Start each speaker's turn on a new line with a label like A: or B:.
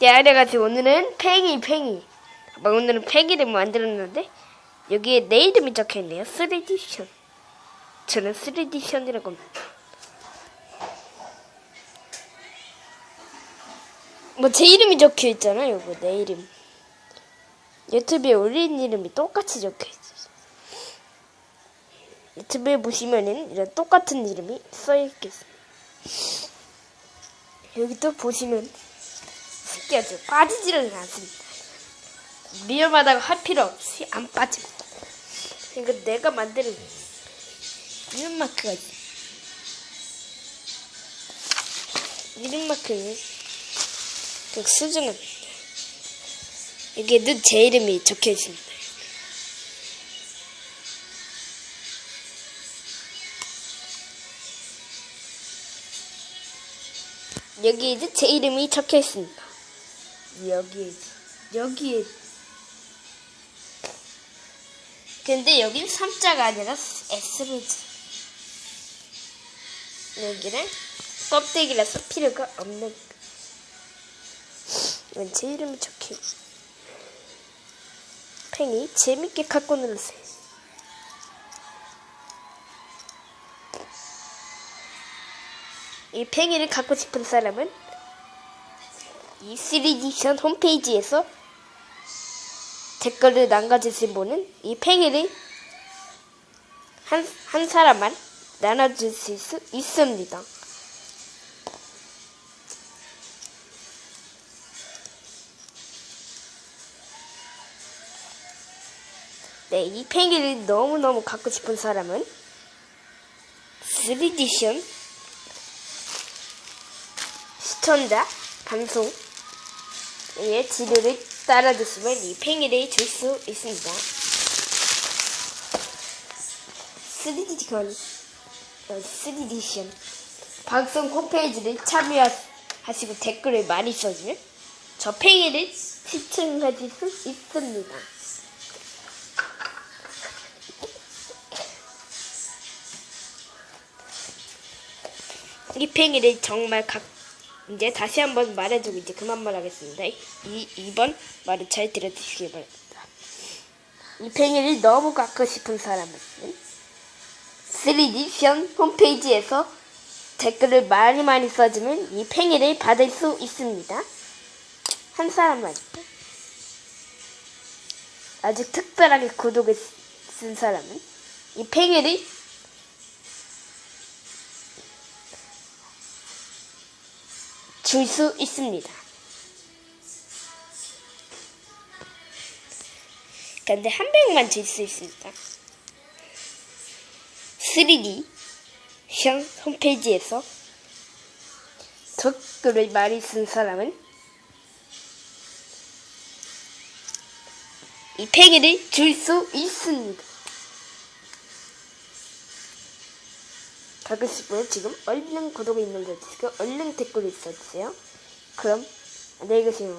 A: 네, 그래가지고 오늘은 팽이, 팽이. 아빠 오늘은 팽이를 만들었는데, 여기에 내 이름이 적혀 있네요. 3디션. 저는 3디션이라고 합니다. 뭐 제 이름이 적혀 있잖아요. 요거 내 이름. 유튜브에 올린 이름이 똑같이 적혀 있어요. 유튜브에 보시면은 이런 똑같은 이름이 써 있겠습니다. 여기 또 보시면 특이하죠. 빠지지는 않습니다. 위험하다고 할 필요 없이 안 빠집니다. 그러니까 내가 만드는 이름 마크가. 이름 마크는 그 수중은 여기에는 제 이름이 적혀 있습니다. 여기에 이제 제 이름이 적혀 있습니다. 여기에 여기에 근데 여긴 3자가 아니라 S로 여기는 껍데기라서 필요가 없는 이건 제 이름이 적혀. 있 팽이 재밌게 갖고 놀으세요. 이 팽이를 갖고 싶은 사람은 이 3D션 홈페이지에서 댓글을 남겨주신 분은 이 팽이를 한, 한 사람만 나눠주실 수 있습니다. 네, 이 팽이를 너무너무 갖고 싶은 사람은 3D션 시청자 방송 의 지도를 따라주시면 이 팽이를 줄 수 있습니다. 3D션, 3D션 방송 홈페이지를 참여하시고 댓글을 많이 써주면 저 팽이를 시청하실 수 있습니다. 이 팽이를 정말 각 이제 다시 한번 말해주고 이제 그만 말하겠습니다. 이 이번 말을 잘 들어주시기 바랍니다. 이 팽이를 너무 갖고 싶은 사람은 3D션 홈페이지에서 댓글을 많이 많이 써주면 이 팽이를 받을 수 있습니다. 한 사람만 아주 특별하게 구독을 쓴 사람은 이 팽이를 줄 수 있습니다. 근데 한 명만 줄 수 있습니다. 3D 형 홈페이지에서 댓글을 많이 쓴 사람은 이 팽이를 줄 수 있습니다. 싶으면 지금 얼른 구독을 눌러주시고 얼른 댓글을 써주세요. 그럼 안녕히 계세요.